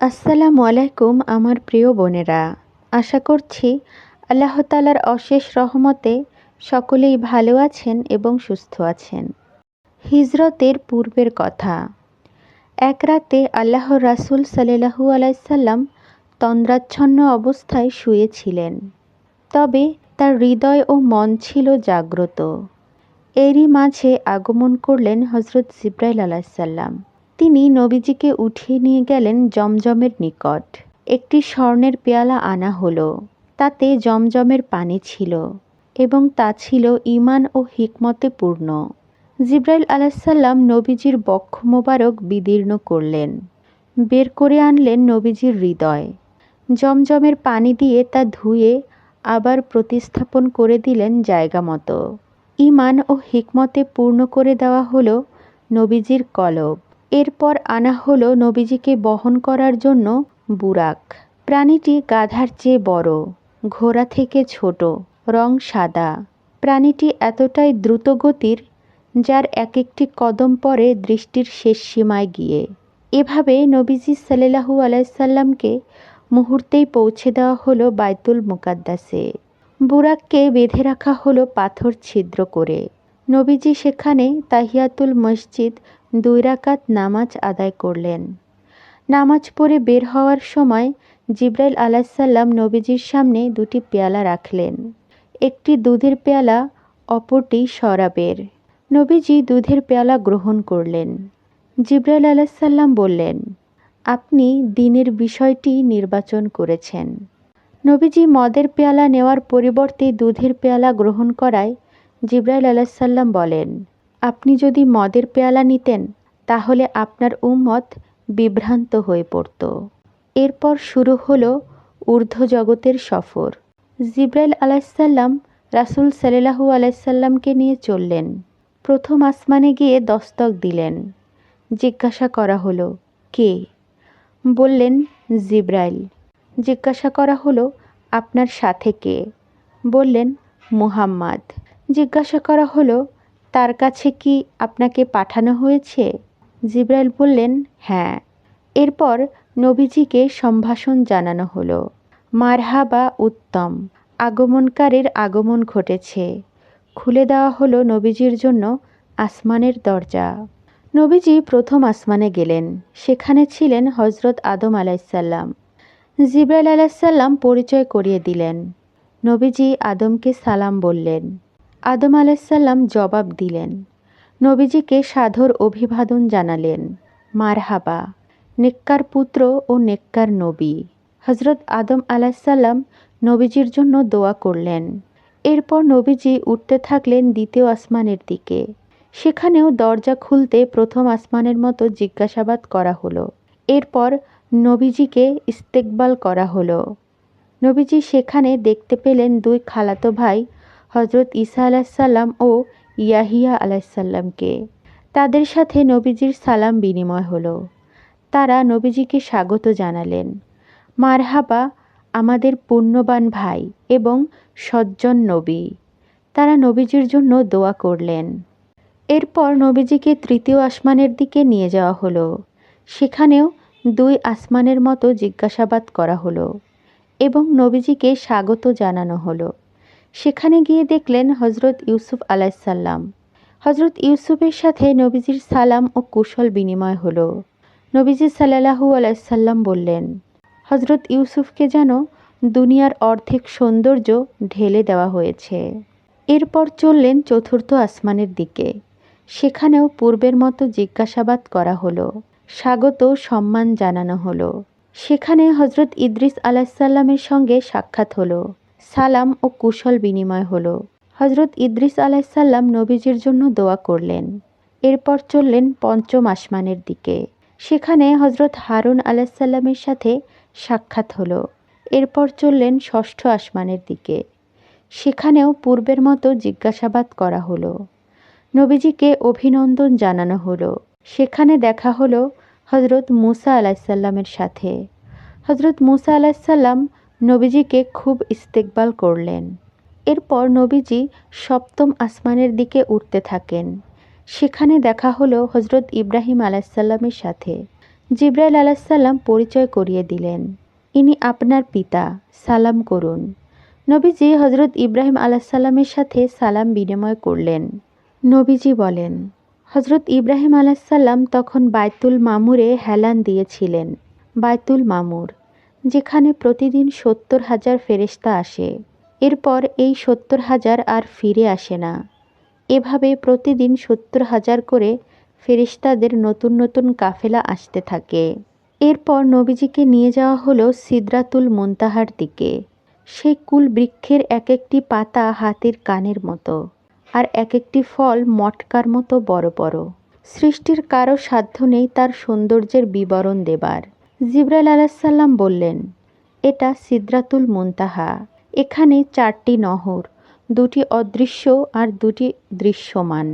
আসসালামু আলাইকুম আমার প্রিয় বোনেরা। আশা করছি আল্লাহ তালার অশেষ রহমতে সকলেই ভালো আছেন এবং সুস্থ আছেন। হিজরতের পূর্বের কথা। এক রাতে আল্লাহ রাসুল সাল্লাহু আলাইসাল্লাম তন্দ্রাচ্ছন্ন অবস্থায় শুয়েছিলেন। তবে তার হৃদয় ও মন ছিল জাগ্রত। এরই মাঝে আগমন করলেন হজরত জিব্রাইল আলাইসাল্লাম তিনি নবীজিকে উঠিয়ে নিয়ে গেলেন জমজমের নিকট। একটি স্বর্ণের পেয়ালা আনা হলো, তাতে জমজমের পানি ছিল এবং তা ছিল ইমান ও হিকমতে পূর্ণ। জিব্রাইল আলাহিসাল্লাম নবীজির বক্ষ মোবারক বিদীর্ণ করলেন, বের করে আনলেন নবীজির হৃদয়। জমজমের পানি দিয়ে তা ধুয়ে আবার প্রতিস্থাপন করে দিলেন জায়গা মতো। ইমান ও হিকমতে পূর্ণ করে দেওয়া হলো নবীজির কলব। এরপর আনা হলো নবীজিকে বহন করার জন্য বুরাক। প্রাণীটি গাধার চেয়ে বড়, ঘোড়া থেকে ছোট, রং সাদা। প্রাণীটি এতটাই দ্রুতগতির, যার এক একটি কদম পরে দৃষ্টির শেষ সীমায় গিয়ে। এভাবে নবীজি সাল্লাহু আলাইসাল্লামকে মুহূর্তেই পৌঁছে দেওয়া হলো বায়তুল মুকাদ্দাসে। বুরাককে বেঁধে রাখা হলো পাথর ছিদ্র করে। নবীজি সেখানে তাহিয়াতুল মসজিদ দুই রাকাত নামাজ আদায় করলেন। নামাজ পড়ে বের হওয়ার সময় জিব্রাইল আলাহিসাল্লাম নবীজির সামনে দুটি পেয়ালা রাখলেন। একটি দুধের পেয়ালা, অপরটি শরাবের। নবীজি দুধের পেয়ালা গ্রহণ করলেন। জিব্রাইল আলাহিসাল্লাম বললেন, আপনি দিনের বিষয়টি নির্বাচন করেছেন। নবীজি মদের পেয়ালা নেওয়ার পরিবর্তে দুধের পেয়ালা গ্রহণ করায় জিব্রাইল আলাহিসাল্লাম বলেন আপনি যদি মদের পেয়ালা নিতেন, তাহলে আপনার উম্মত বিভ্রান্ত হয়ে পড়ত। এরপর শুরু হলো ঊর্ধ্ব জগতের সফর। জিব্রাইল আলাহিসাল্লাম রাসুল সাল্লাহু আলাইসাল্লামকে নিয়ে চললেন। প্রথম আসমানে গিয়ে দস্তক দিলেন। জিজ্ঞাসা করা হলো, কে? বললেন, জিব্রাইল। জিজ্ঞাসা করা হলো, আপনার সাথে কে? বললেন, মুহাম্মাদ। জিজ্ঞাসা করা হলো তার কাছে কি আপনাকে পাঠানো হয়েছে? জিব্রাইল বললেন হ্যাঁ। এরপর নবীজিকে সম্ভাষণ জানানো হলো। মারহাবা উত্তম। আগমনকারীর আগমন ঘটেছে। খুলে দেওয়া হলো নবীজির জন্য আসমানের দরজা। নবীজি প্রথম আসমানে গেলেন। সেখানে ছিলেন হজরত আদম আলাইসাল্লাম। জিব্রাইল আলাইসাল্লাম পরিচয় করিয়ে দিলেন। নবীজি আদমকে সালাম বললেন। আদম আলাইসাল্লাম জবাব দিলেন, নবীজিকে সাধর অভিবাদন জানালেন। মারহাবা, নেককার পুত্র ও নেককার নবী। হজরত আদম আলাহিসাল্লাম নবীজির জন্য দোয়া করলেন। এরপর নবীজি উঠতে থাকলেন দ্বিতীয় আসমানের দিকে। সেখানেও দরজা খুলতে প্রথম আসমানের মতো জিজ্ঞাসাবাদ করা হলো। এরপর নবীজিকে ইস্তেকবাল করা হলো। নবীজি সেখানে দেখতে পেলেন দুই খালাতো ভাই হজরত ঈসা আলাহিসাল্লাম ও ইয়াহিয়া আলাহিসাল্লামকে তাদের সাথে নবীজির সালাম বিনিময় হলো। তারা নবীজিকে স্বাগত জানালেন। মারহাবা, আমাদের পুণ্যবান ভাই এবং সজ্জন নবী। তারা নবীজির জন্য দোয়া করলেন। এরপর নবীজিকে তৃতীয় আসমানের দিকে নিয়ে যাওয়া হলো। সেখানেও দুই আসমানের মতো জিজ্ঞাসাবাদ করা হলো এবং নবীজিকে স্বাগত জানানো হলো। সেখানে গিয়ে দেখলেন হজরত ইউসুফ আলাইসাল্লাম হজরত ইউসুফের সাথে নবীজির সালাম ও কুশল বিনিময় হলো। নবীজি সাল্লাহু আলাইসাল্লাম বললেন হজরত ইউসুফকে যেন দুনিয়ার অর্ধেক সৌন্দর্য ঢেলে দেওয়া হয়েছে। এরপর চললেন চতুর্থ আসমানের দিকে। সেখানেও পূর্বের মতো জিজ্ঞাসাবাদ করা হলো, স্বাগত সম্মান জানানো হলো। সেখানে হজরত ইদ্রিস আলাহিসাল্লামের সঙ্গে সাক্ষাৎ হলো। সালাম ও কুশল বিনিময় হলো। হজরত ইদ্রিস আলাহিসাল্লাম নবীজির জন্য দোয়া করলেন। এরপর চললেন পঞ্চম আসমানের দিকে। সেখানে হজরত হারুন আলাহিসাল্লামের সাথে সাক্ষাৎ হলো। এরপর চললেন ষষ্ঠ আসমানের দিকে। সেখানেও পূর্বের মতো জিজ্ঞাসাবাদ করা হলো। নবীজিকে অভিনন্দন জানানো হলো। সেখানে দেখা হলো হজরত মুসা আলাহিসাল্লামের সাথে। হজরত মুসা আলাহিসাল্লাম নবীজিকে খুব ইস্তেকবাল করলেন। এরপর নবীজি সপ্তম আসমানের দিকে উঠতে থাকেন। সেখানে দেখা হলো হজরত ইব্রাহিম আলাহিসাল্লামের সাথে। জিব্রাইল আলাহিসাল্লাম পরিচয় করিয়ে দিলেন। ইনি আপনার পিতা, সালাম করুন। নবীজি হজরত ইব্রাহিম আলাহিসাল্লামের সাথে সালাম বিনিময় করলেন। নবীজি বলেন হজরত ইব্রাহিম আলাহিসাল্লাম তখন বায়তুল মামুরে হেলান দিয়েছিলেন বায়তুল মামুর। যেখানে প্রতিদিন সত্তর হাজার ফেরেস্তা আসে। এরপর এই সত্তর হাজার আর ফিরে আসে না। এভাবে প্রতিদিন সত্তর হাজার করে ফেরিস্তাদের নতুন নতুন কাফেলা আসতে থাকে। এরপর নবীজিকে নিয়ে যাওয়া হলো সিদ্রাতুল মুনতাহার দিকে। সেই কুল বৃক্ষের এক একটি পাতা হাতির কানের মতো আর এক একটি ফল মটকার মতো বড় বড়। সৃষ্টির কারও সাধ্য নেই তার সৌন্দর্যের বিবরণ দেবার। জিব্রাইল আলাহিসাল্লাম বললেন, এটা সিদ্রাতুল মুনতাহা। এখানে চারটি নহর, দুটি অদৃশ্য আর দুটি দৃশ্যমান।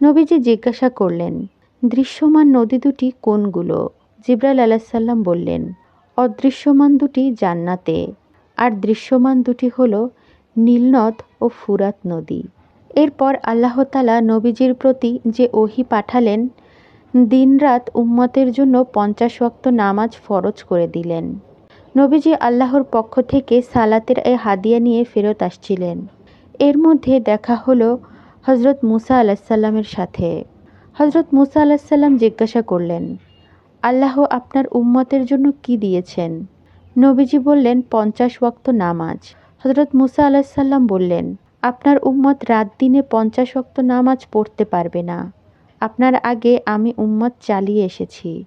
নবীজি জিজ্ঞাসা করলেন, দৃশ্যমান নদী দুটি কোনগুলো? জিব্রাইল আলাহিসাল্লাম বললেন, অদৃশ্যমান দুটি জান্নাতে, আর দৃশ্যমান দুটি হল নীলনদ ও ফুরাত নদী। এরপর আল্লাহতালা নবীজির প্রতি যে ওহি পাঠালেন দিনরাত উম্মতের জন্য পঞ্চাশ ওয়াক্ত নামাজ ফরজ করে দিলেন। নবীজি আল্লাহর পক্ষ থেকে সালাতের এ হাদিয়া নিয়ে ফেরত আসছিলেন। এর মধ্যে দেখা হলো হজরত মুসা আলাহিসাল্লামের সাথে। হজরত মুসা আলাহিসাল্লাম জিজ্ঞাসা করলেন, আল্লাহ আপনার উম্মতের জন্য কি দিয়েছেন? নবীজি বললেন, পঞ্চাশ ওয়াক্ত নামাজ। হজরত মুসা আলাহিসাল্লাম বললেন, আপনার উম্মত রাত দিনে পঞ্চাশ ওয়াক্ত নামাজ পড়তে পারবে না। আপনার আগে আমি উম্মত চালিয়ে এসেছি।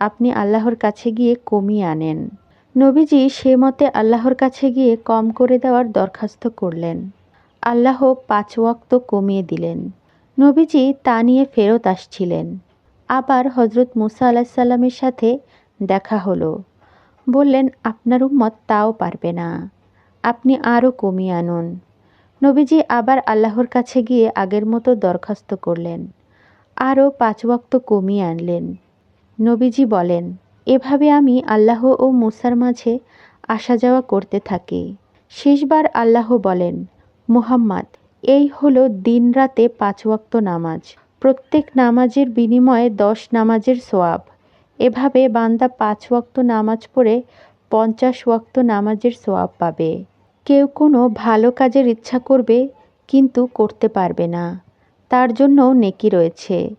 আপনি আল্লাহর কাছে গিয়ে কমিয়ে আনেন। নবীজি সে মতে আল্লাহর কাছে গিয়ে কম করে দেওয়ার দরখাস্ত করলেন। আল্লাহ পাঁচ ওয়াক্ত কমিয়ে দিলেন। নবীজি তা নিয়ে ফেরত আসছিলেন। আবার হজরত মুসা আলাহিসাল্লামের সাথে দেখা হলো। বললেন, আপনার উম্মত তাও পারবে না। আপনি আরও কমিয়ে আনুন। নবীজি আবার আল্লাহর কাছে গিয়ে আগের মতো দরখাস্ত করলেন। আরও পাঁচ ওয়াক্ত কমিয়ে আনলেন। নবীজি বলেন, এভাবে আমি আল্লাহ ও মুসার মাঝে আসা যাওয়া করতে থাকি। শেষবার আল্লাহ বলেন, মুহাম্মদ, এই হলো দিন রাতে পাঁচ ওয়াক্ত নামাজ। প্রত্যেক নামাজের বিনিময়ে দশ নামাজের সোয়াব। এভাবে বান্দা পাঁচ ওয়াক্ত নামাজ পড়ে পঞ্চাশ ওয়াক্ত নামাজের সোয়াব পাবে। কেউ কোনো ভালো কাজের ইচ্ছা করবে, কিন্তু করতে পারবে না। তার জন্যও নেকি রয়েছে,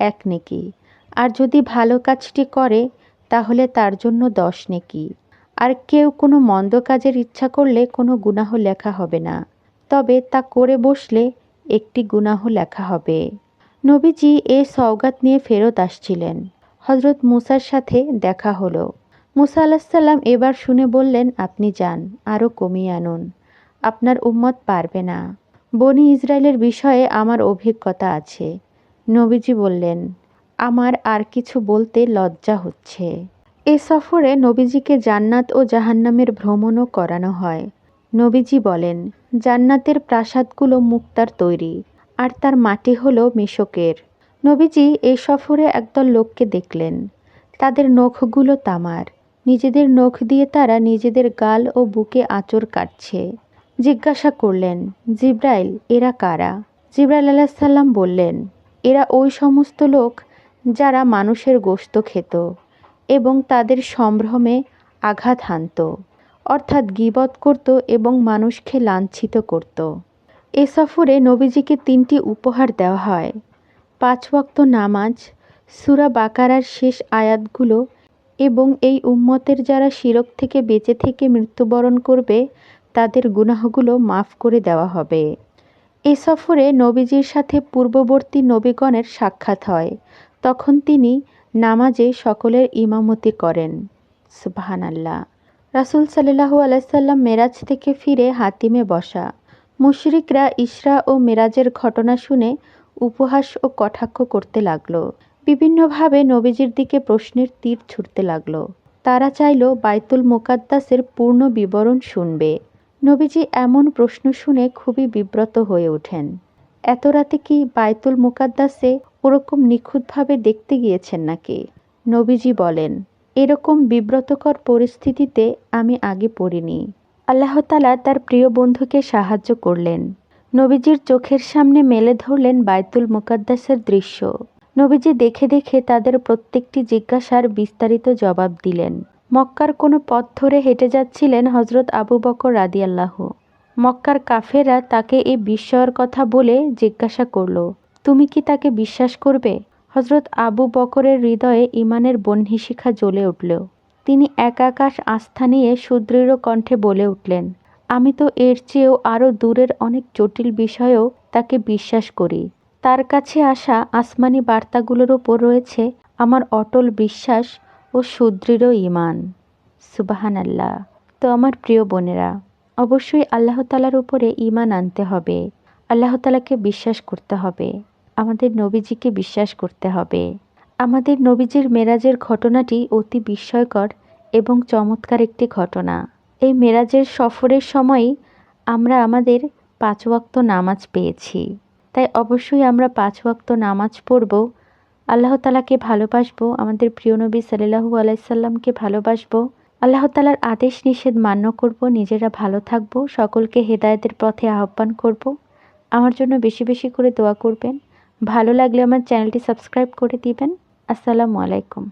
এক নেকি। আর যদি ভালো কাজটি করে, তাহলে তার জন্য দশ নেকি। আর কেউ কোনো মন্দ কাজের ইচ্ছা করলে কোনো গুনাহ লেখা হবে না। তবে তা করে বসলে একটি গুনাহ লেখা হবে। নবীজি এ সওগাত নিয়ে ফেরত আসছিলেন। হজরত মুসার সাথে দেখা হলো। মুসা আলাহিসাল্লাম এবার শুনে বললেন, আপনি যান আরও কমিয়ে আনুন। আপনার উম্মত পারবে না। বনি ইসরায়েলের বিষয়ে আমার অভিজ্ঞতা আছে। নবীজি বললেন, আমার আর কিছু বলতে লজ্জা হচ্ছে। এ সফরে নবীজিকে জান্নাত ও জাহান্নামের ভ্রমণও করানো হয়। নবীজি বলেন, জান্নাতের প্রাসাদগুলো মুক্তার তৈরি, আর তার মাটি হল মেশকের। নবীজি এই সফরে একদল লোককে দেখলেন। তাদের নখগুলো তামার। নিজেদের নখ দিয়ে তারা নিজেদের গাল ও বুকে আঁচড় কাটছে। জিজ্ঞাসা করলেন, জিব্রাইল, এরা কারা? জিব্রাইল আলাহ সাল্লাম বললেন, এরা ওই সমস্ত লোক যারা মানুষের গোস্ত খেত এবং তাদের সম্ভ্রমে আঘাত হানত, অর্থাৎ গিবত করত এবং মানুষকে লাঞ্ছিত করত। এ সফরে নবীজিকে তিনটি উপহার দেওয়া হয়। পাঁচ ওয়াক্ত নামাজ, সুরা বাকারার শেষ আয়াতগুলো এবং এই উম্মতের যারা শিরক থেকে বেঁচে থেকে মৃত্যুবরণ করবে তাদের গুনাহগুলো মাফ করে দেওয়া হবে। এ সফরে নবীজির সাথে পূর্ববর্তী নবীগণের সাক্ষাৎ হয়। তখন তিনি নামাজে সকলের ইমামতি করেন। সুবাহান আল্লাহ রাসুল সাল্লাহু আলাইসাল্লাম মেরাজ থেকে ফিরে হাতিমে বসা। মুশরিকরা ইসরা ও মেরাজের ঘটনা শুনে উপহাস ও কটাক্ষ করতে লাগল। বিভিন্নভাবে নবীজির দিকে প্রশ্নের তীর ছুটতে লাগল। তারা চাইল বাইতুল মোকাদ্দাসের পূর্ণ বিবরণ শুনবে। নবীজি এমন প্রশ্ন শুনে খুবই বিব্রত হয়ে ওঠেন। এত রাতে কি বাইতুল মুকাদ্দাসে ওরকম নিখুঁতভাবে দেখতে গিয়েছেন নাকি? নবীজি বলেন, এরকম বিব্রতকর পরিস্থিতিতে আমি আগে পড়িনি। আল্লাহতালা তার প্রিয় বন্ধুকে সাহায্য করলেন। নবীজির চোখের সামনে মেলে ধরলেন বাইতুল মুকাদ্দাসের দৃশ্য। নবীজি দেখে দেখে তাদের প্রত্যেকটি জিজ্ঞাসার বিস্তারিত জবাব দিলেন। মক্কার কোনো পথ ধরে হেঁটে যাচ্ছিলেন হজরত আবু বকর রাদিয়াল্লাহ। মক্কার কাফেরা তাকে এই বিস্ময়ের কথা বলে জিজ্ঞাসা করল, তুমি কি তাকে বিশ্বাস করবে? হজরত আবু বকরের হৃদয়ে ইমানের বহ্নিশিখা জ্বলে উঠল। তিনি এক আকাশ আস্থা নিয়ে সুদৃঢ় কণ্ঠে বলে উঠলেন, আমি তো এর চেয়েও আরও দূরের অনেক জটিল বিষয়েও তাকে বিশ্বাস করি। তার কাছে আসা আসমানি বার্তাগুলোর ওপর রয়েছে আমার অটল বিশ্বাস ও সুদৃঢ় ইমান সুবাহান আল্লাহ তো আমার প্রিয় বোনেরা, অবশ্যই আল্লাহ তালার উপরে ইমান আনতে হবে। আল্লাহ তালাকে বিশ্বাস করতে হবে। আমাদের নবীজিকে বিশ্বাস করতে হবে। আমাদের নবীজির মেরাজের ঘটনাটি অতি বিস্ময়কর এবং চমৎকার একটি ঘটনা। এই মেরাজের সফরের সময়ই আমরা আমাদের পাঁচ ওয়াক্ত নামাজ পেয়েছি। তাই অবশ্যই আমরা পাঁচ ওয়াক্ত নামাজ পড়ব আল্লাহ তালাকে ভালোবাসবো, আমাদের প্রিয় নবী সাল্লাহু আলাইসাল্লামকে ভালোবাসবো। আল্লাহ তালার আদেশ নিষেধ মান্য করব, নিজেরা ভালো থাকব, সকলকে হেদায়তের পথে আহ্বান করব। আমার জন্য বেশি বেশি করে দোয়া করবেন। ভালো লাগলে আমার চ্যানেলটি সাবস্ক্রাইব করে দিবেন। আসসালামু আলাইকুম।